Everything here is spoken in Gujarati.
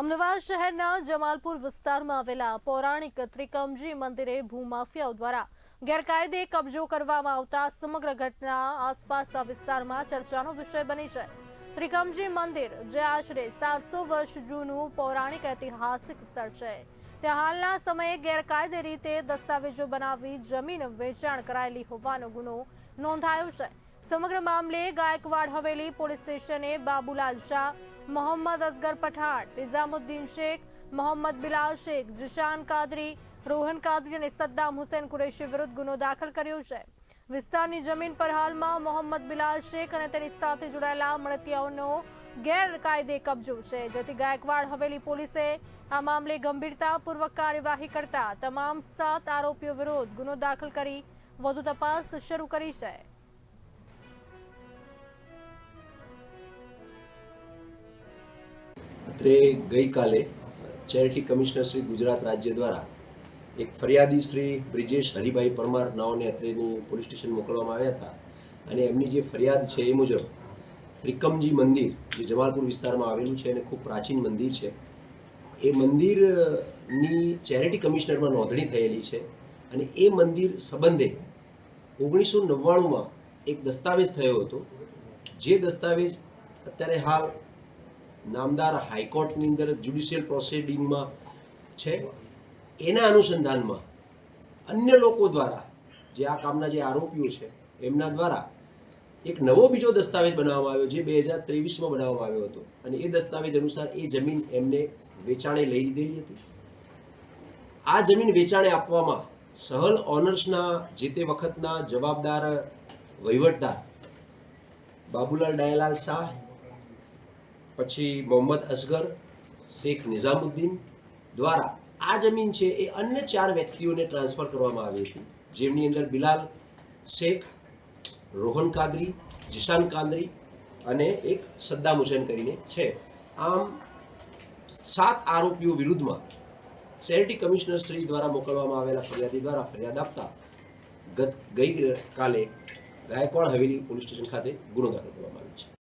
અમદાવાદ શહેરના જમાલપુર વિસ્તારમાં આવેલા પૌરાણિક ત્રિકમજી મંદિરે ભૂમાફિયાઓ દ્વારા ગેરકાયદે કબજો કરવામાં આવતા સમગ્ર ઘટના આસપાસના વિસ્તારમાં ચર્ચાનો વિષય બની છે. ત્રિકમજી મંદિર, જે આશરે સાતસો વર્ષ જૂનું પૌરાણિક ઐતિહાસિક સ્થળ છે ત્યાં હાલના સમયે ગેરકાયદે રીતે દસ્તાવેજો બનાવી જમીન વેચાણ કરાયેલી હોવાનો ગુનો નોંધાયો છે. સમગ્ર મામલે ગાયકવાડ હવેલી પોલીસ સ્ટેશને બાબુલાલ શાહ, મોહમ્મદ અસગર પઠાણ, નિઝામુદ્દીન શેખ, મોહમ્મદ બિલાલ શેખ, જીશાન કાદરી, રોહન કાદરી અને સદ્દામ હુસેન કુરેશી વિરુદ્ધ ગુનો દાખલ કર્યો છે. વિસ્તારની જમીન પર હાલમાં મોહમ્મદ બિલાલ શેખ અને તેની સાથે જોડાયેલા મળતિયાઓનો ગેરકાયદે કબજો છે. જેથી ગાયકવાડ હવેલી પોલીસે આ મામલે ગંભીરતાપૂર્વક કાર્યવાહી કરતા તમામ સાત આરોપીઓ વિરુદ્ધ ગુનો દાખલ કરી વધુ તપાસ શરૂ કરી છે. અત્રે ગઈકાલે ચેરિટી કમિશનર શ્રી ગુજરાત રાજ્ય દ્વારા એક ફરિયાદી શ્રી બ્રિજેશ હરિભાઈ પરમાર નાઓને અત્રેની પોલીસ સ્ટેશન મોકલવામાં આવ્યા હતા. અને એમની જે ફરિયાદ છે એ મુજબ ત્રિકમજી મંદિર, જે જમાલપુર વિસ્તારમાં આવેલું છે અને ખૂબ પ્રાચીન મંદિર છે, એ મંદિરની ચેરિટી કમિશનરમાં નોંધણી થયેલી છે અને એ મંદિર સંબંધે ઓગણીસો નવ્વાણુંમાં એક દસ્તાવેજ થયો હતો. જે દસ્તાવેજ અત્યારે હાલ નામદાર હાઈકોર્ટની અંદર જ્યુડિશિયલ પ્રોસિડિંગમાં છે. એના અનુસંધાનમાં અન્ય લોકો દ્વારા જે આ કામના જે આરોપીઓ છે, એમના દ્વારા એક નવો બીજો દસ્તાવેજ બનાવવામાં આવ્યો જે બે હજાર ત્રેવીસમાં બનાવવામાં આવ્યો હતો. અને એ દસ્તાવેજ અનુસાર એ જમીન એમને વેચાણે લઈ લીધેલી હતી. આ જમીન વેચાણે આપવામાં સહલ ઓનર્સના જે તે વખતના જવાબદાર વહીવટદાર બાબુલાલ ડાયલાલ શાહ પછી મોહમ્મદ અસગર શેખ નિઝામુદ્દીન દ્વારા આ જમીન છે એ અન્ય ચાર વ્યક્તિઓને ટ્રાન્સફર કરવામાં આવી હતી. જેમની અંદર બિલાલ, શેખ, રોહન કાદરી, જીશાન કાદરી અને એક સદ્દામ હુસેન કરીને છે. આમ સાત આરોપીઓ વિરુદ્ધમાં શેરિટી કમિશનર શ્રી દ્વારા મોકલવામાં આવેલા ફરિયાદી દ્વારા ફરિયાદ આપતા ગત ગઈ કાલે ગાયકવાડ હવેલી પોલીસ સ્ટેશન ખાતે ગુનો દાખલ કરવામાં આવ્યો છે.